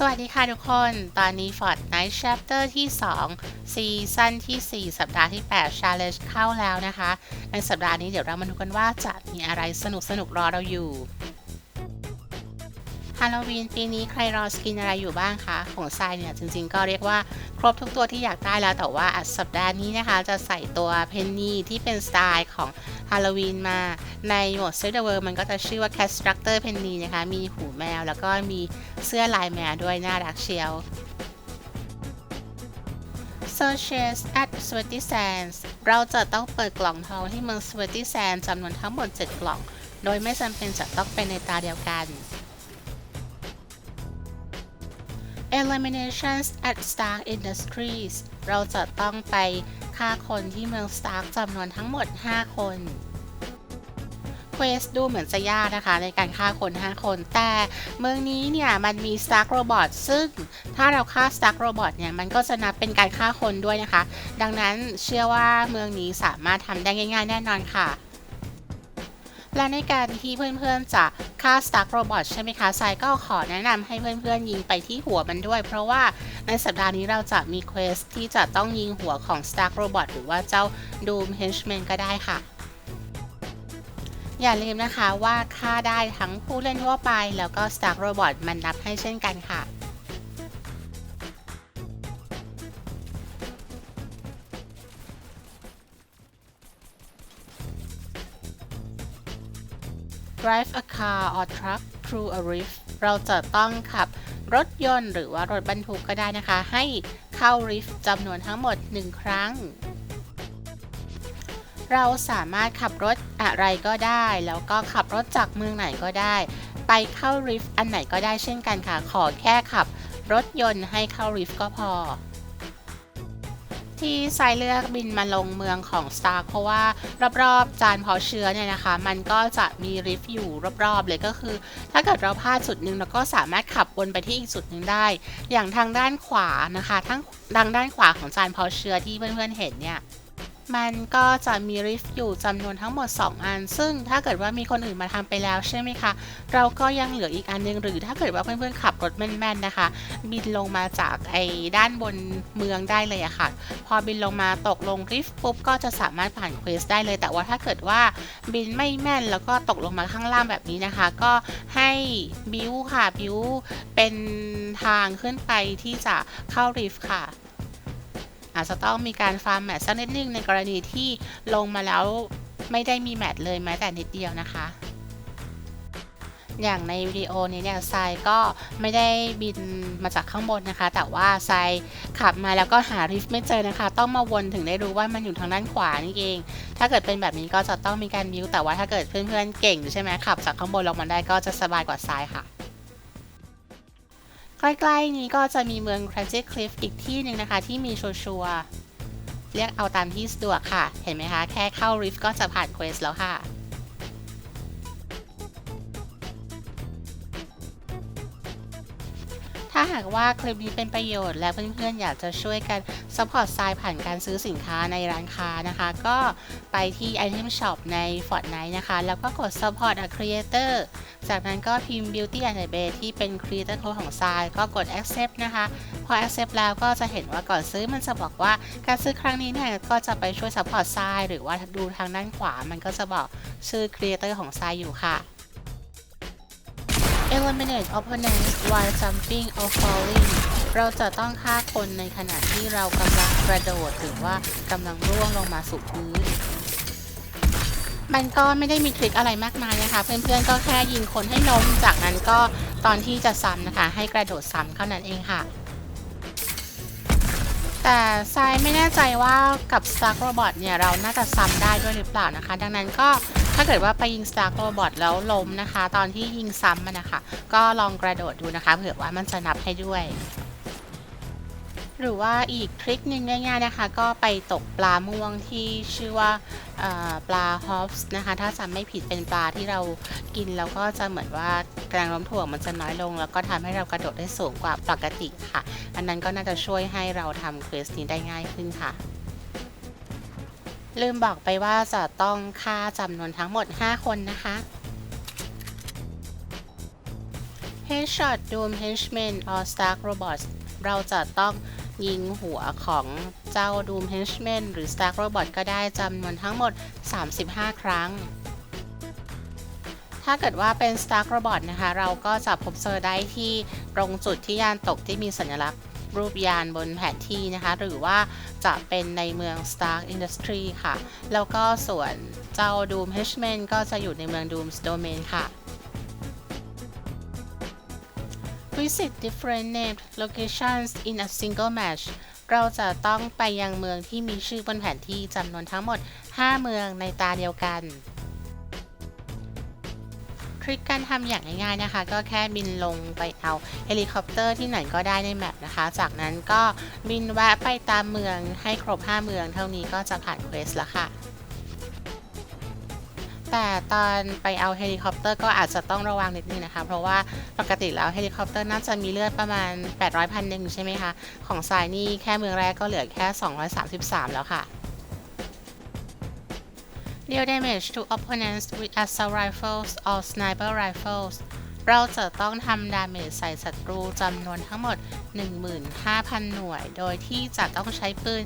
สวัสดีค่ะทุกคน ตอนนี้ Fortnite Chapter ที่ 2 ซีซั่นที่ 4 สัปดาห์ที่ 8 Challenge เข้าแล้วนะคะ ในสัปดาห์นี้เดี๋ยวเรามาดูกันว่าจะมีอะไรสนุกสนุกรอเราอยู่ ฮาโลวีนปีนี้ใครรอสกินอะไรอยู่บ้างคะ ของทรายเนี่ยจริงๆ ก็เรียกว่าครบทุกตัวที่อยากได้แล้ว แต่ว่าสัปดาห์นี้นะคะ จะใส่ตัวเพนนีที่เป็นสไตล์ของฮาโลวีนมาในหมดเซตเวิร์มันก็จะชื่อว่า Cat Structure Penny นะคะ มีหูแมว แล้วก็มีเสื้อลายแมวด้วยน่ารักเชียว Searches at Sweaty Sands เราจะต้องเปิดกล่องทองที่เมือง Sweaty Sands จำนวนทั้งหมด 7 กล่อง โดยไม่จำเป็นจะต้องเป็นในตาเดียวกัน Eliminations at Stark Industries เราจะต้องไปฆ่าคนที่เมือง Stark จำนวนทั้งหมด 5 คนเควสดูเหมือนจะยากนะคะ ในการฆ่าคน 5 คน แต่เมืองนี้เนี่ย มันมี Stark Robot ซึ่งถ้าเราฆ่า Stark Robot เนี่ย มันก็จะนับเป็นการฆ่าคนด้วยนะคะ ดังนั้นเชื่อว่าเมืองนี้สามารถทำได้ง่าย ๆ แน่นอนค่ะ และในการที่เพื่อนๆจะฆ่า Stark Robot ใช่ไหมคะทรายก็ขอแนะนำให้เพื่อนๆยิงไปที่หัวมันด้วย เพราะว่าในสัปดาห์นี้เราจะมีเควสที่จะต้องยิงหัวของ Stark Robot หรือว่าเจ้า Doom Henchman ก็ได้ค่ะอย่าลืมนะคะว่าฆ่าได้ทั้งผู้เล่นทั่วไป แล้วก็ Stark Robot มันนับให้เช่นกันค่ะ drive a car or truck through a rift เราจะต้องขับรถยนต์หรือว่ารถบรรทุกก็ได้นะคะ ให้เข้า rift จำนวนทั้งหมด 1 ครั้ง เราสามารถขับรถอะไรก็ได้ แล้วก็ขับรถจากเมืองไหนก็ได้ ไปเข้า rift อันไหนก็ได้เช่นกันค่ะ ขอแค่ขับรถยนต์ให้เข้า rift ก็พอ ที่ไซเลือกบินมาลงเมืองของสตาร์เพราะว่ารอบๆจานเพาะเชื้อเนี่ยนะคะ มันก็จะมีริฟต์อยู่รอบๆเลยก็คือ ถ้าเกิดเราพลาดจุดหนึ่งเราก็สามารถขับวนไปที่อีกจุดหนึ่งได้ อย่างทางด้านขวานะคะทั้งทางด้านขวาของจานเพาะเชื้อที่เพื่อนๆเห็นเนี่ย มันก็จะมีริฟต์อยู่จำนวนทั้งหมด 2 อัน ซึ่งถ้าเกิดว่ามีคนอื่นมาทำไปแล้วใช่ไหมคะ เราก็ยังเหลืออีกอันนึง หรือถ้าเกิดว่าเพื่อนๆขับรถแม่นๆนะคะ บินลงมาจากไอ้ด้านบนเมืองได้เลยอะค่ะ พอบินลงมาตกลงริฟต์ปุ๊บก็จะสามารถผ่านเควสได้เลย แต่ว่าถ้าเกิดว่าบินไม่แม่นแล้วก็ตกลงมาข้างล่างแบบนี้นะคะ ก็ให้บิวค่ะบิวเป็นทางขึ้นไปที่จะเข้าริฟต์ค่ะ อาจจะต้องมีการฟาร์มแมทสักนิดนึงในกรณีที่ลงมาแล้วไม่ได้มีแมทเลยแม้แต่นิดเดียวนะคะ อย่างในวิดีโอนี้เนี่ยทรายก็ไม่ได้บินมาจากข้างบนนะคะ แต่ว่าทรายขับมาแล้วก็หาริฟต์ไม่เจอนะคะ ต้องมาวนถึงได้รู้ว่ามันอยู่ทางด้านขวานี่เอง ถ้าเกิดเป็นแบบนี้ก็จะต้องมีการบิวแต่ว่าถ้าเกิดเพื่อนๆเก่งใช่ไหมขับจากข้างบนลงมาได้ก็จะสบายกว่าทรายค่ะ ใกล้ๆนี้ก็จะมีเมือง Crazy Cliff อีกที่หนึ่งนะคะ ที่มีชัวร์เรียกเอาตามที่สะดวกค่ะ เห็นไหมคะ แค่เข้าริฟก็จะผ่านเควสแล้วค่ะ ถ้าหากว่าคลิปนี้เป็นประโยชน์และเพื่อนๆอยากจะช่วยกันซัพพอร์ตทรายผ่านการซื้อสินค้าในร้านค้านะคะ ก็ไปที่ Item Shop ใน Fortnite นะคะ แล้วก็กด Support a Creator จากนั้นก็พิมพ์ Beauty and the Bay ที่เป็น Creator Code ของทรายก็กด Accept นะคะ พอ Accept แล้วก็จะเห็นว่าก่อนซื้อมันจะบอกว่าการซื้อครั้งนี้เนี่ยก็จะไปช่วย Support ทรายหรือว่าดูทางด้านขวามันก็จะบอกชื่อ Creator ของทรายอยู่ค่ะ Eliminate opponents while jumping or falling เราจะต้องฆ่าคนในขณะที่เรากำลังกระโดดหรือว่ากำลังร่วงลงมาสู่พื้น มันก็ไม่ได้มีทริคอะไรมากมายนะคะ เพื่อนๆก็แค่ยิงคนให้ล้มจากนั้นก็ตอนที่จะซ้ำนะคะ ให้กระโดดซ้ำเท่านั้นเองค่ะ แต่ทรายไม่แน่ใจว่ากับ Stark Robot เนี่ยเราน่าจะซ้ำได้ด้วยหรือเปล่านะคะ ดังนั้นก็ถ้าเกิดว่าไปยิง Stark Robot แล้วล้มนะคะ ตอนที่ยิงซ้ำมันนะคะ ก็ลองกระโดดดูนะคะเผื่อว่ามันจะนับให้ด้วย หรือว่าอีกทริคหนึ่งง่ายๆนะคะ ก็ไปตกปลาม่วงที่ชื่อว่าปลาฮอปส์นะคะ ถ้าจำไม่ผิดเป็นปลาที่เรากินแล้วก็จะเหมือนว่าแรงโน้มถ่วงมันจะน้อยลง แล้วก็ทำให้เรากระโดดได้สูงกว่าปกติค่ะ อันนั้นก็น่าจะช่วยให้เราทำเควสนี้ได้ง่ายขึ้นค่ะลืมบอกไปว่าจะต้องฆ่าจำนวนทั้งหมด 5 คนนะคะ Headshot Doom Henchman or Stark Robots เราจะต้อง ยิงหัวของเจ้า Doom Henchman หรือ Stark Robot ก็ได้จำนวนทั้งหมด 35 ครั้ง ถ้าเกิดว่าเป็น Stark Robot นะคะ เราก็จะพบเจอได้ที่ตรงจุดที่ยานตกที่มีสัญลักษณ์รูปยานบนแผนที่นะคะ หรือว่าจะเป็นในเมือง Stark Industry ค่ะ แล้วก็ส่วนเจ้า Doom Henchman ก็จะอยู่ในเมือง Doom's Domain ค่ะ Visit different named locations in a single match เราจะต้องไปยังเมืองที่มีชื่อบนแผนที่จำนวนทั้งหมด 5 เมืองในตาเดียวกัน ทริคการทำอย่างง่ายๆนะคะ ก็แค่บินลงไปเอาเฮลิคอปเตอร์ที่ไหนก็ได้ในแมปนะคะ จากนั้นก็บินแวะไปตามเมืองให้ครบ 5 เมือง เท่านี้ก็จะผ่านเควสแล้วค่ะ แต่ตอนไปเอาเฮลิคอปเตอร์ก็อาจจะต้องระวังนิดนึงนะคะ เพราะว่าปกติแล้วเฮลิคอปเตอร์น่าจะมีเลือดประมาณ 800พันหนึ่งใช่ไหมคะ ของสายนี่แค่เมืองแรกก็เหลือแค่ 233 แล้วค่ะ Deal damage to opponents with assault rifles or sniper rifles เราจะต้องทำดาเมจใส่ศัตรูจำนวนทั้งหมด 15,000 หน่วย โดยที่จะต้องใช้ปืน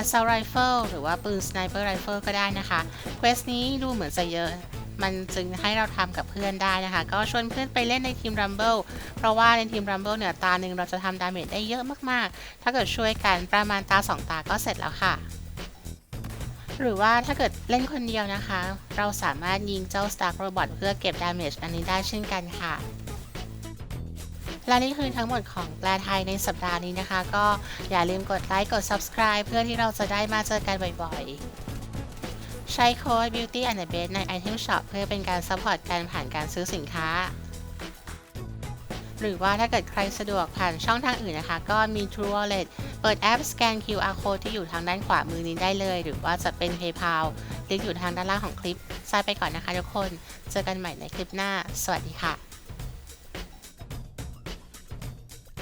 assault rifle หรือว่าปืน sniper rifle ก็ได้นะคะ เควสนี้ดูเหมือนจะเยอะ มันจึงให้เราทำกับเพื่อนได้นะคะ ก็ชวนเพื่อนไปเล่นในทีม Rumble เพราะว่าในทีม Rumble เนี่ยตาหนึ่งเราจะทำดาเมจได้เยอะมาก ๆ ถ้าเกิดช่วยกันประมาณตา 2 ตาก็เสร็จแล้วค่ะ หรือว่าถ้าเกิดเล่นคนเดียวนะคะ เราสามารถยิงเจ้า Stark Robot เพื่อเก็บดาเมจอันนี้ได้เช่นกันค่ะ และนี่คือทั้งหมดของแปลไทยในสัปดาห์นี้นะคะ ก็อย่าลืมกดไลค์กด subscribe เพื่อที่เราจะได้มาเจอกันบ่อยๆ ใช้โค้ด Beauty and the Beast ใน Item Shop เพื่อเป็นการซัพพอร์ตการผ่านการซื้อสินค้า หรือว่าถ้าเกิดใครสะดวกผ่านช่องทางอื่นนะคะ ก็มี True Wallet เปิดแอปสแกน QR code ที่อยู่ทางด้านขวามือนี้ได้เลย หรือว่าจะเป็น PayPal ลิงก์อยู่ทางด้านล่างของคลิปทรายไปก่อนนะคะทุกคน เจอกันใหม่ในคลิปหน้า สวัสดีค่ะ